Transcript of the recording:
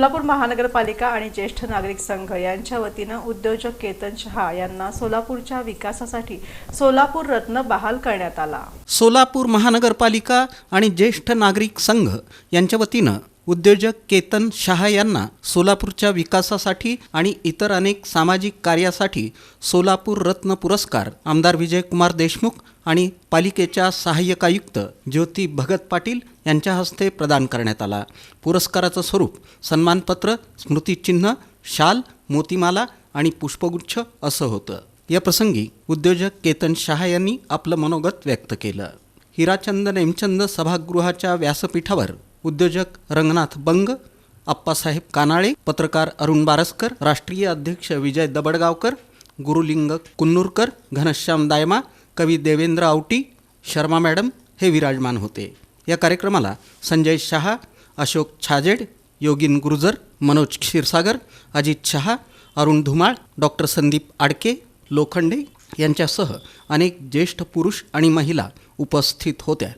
सोलापूर महानगरपालिका आणि ज्येष्ठ नागरिक संघ यांच्या वतीनं उद्योजक केतन शहा यांना सोलापूरच्या विकासासाठी सोलापूर रत्न बहाल करण्यात आला. सोलापूर महानगरपालिका आणि ज्येष्ठ नागरिक संघ यांच्या वतीनं उद्योजक केतन शहा यांना सोलापूरच्या विकासासाठी आणि इतर अनेक सामाजिक कार्यासाठी सोलापूर रत्न पुरस्कार आमदार विजयकुमार देशमुख आणि पालिकेच्या सहाय्यक आयुक्त ज्योती भगत पाटील यांच्या हस्ते प्रदान करण्यात आला. पुरस्काराचं स्वरूप सन्मानपत्र स्मृतिचिन्ह शाल मोतीमाला आणि पुष्पगुच्छ असं होतं. या प्रसंगी उद्योजक केतन शहा यांनी आपलं मनोगत व्यक्त केलं. हिराचंद नेमचंद सभागृहाच्या व्यासपीठावर उद्योजक रंगनाथ बंग आप्पासाहेब कानाळे पत्रकार अरुण बारसकर राष्ट्रीय अध्यक्ष विजय दबडगावकर गुरुलिंग कुन्नूरकर घनश्याम दायमा कवी देवेंद्र आवटी शर्मा मॅडम हे विराजमान होते. या कार्यक्रमाला संजय शहा अशोक छाजेड योगिन गुर्जर मनोज क्षीरसागर अजित शहा अरुण धुमाळ डॉक्टर संदीप आडके लोखंडे यांच्यासह अनेक ज्येष्ठ पुरुष आणि महिला उपस्थित होत्या.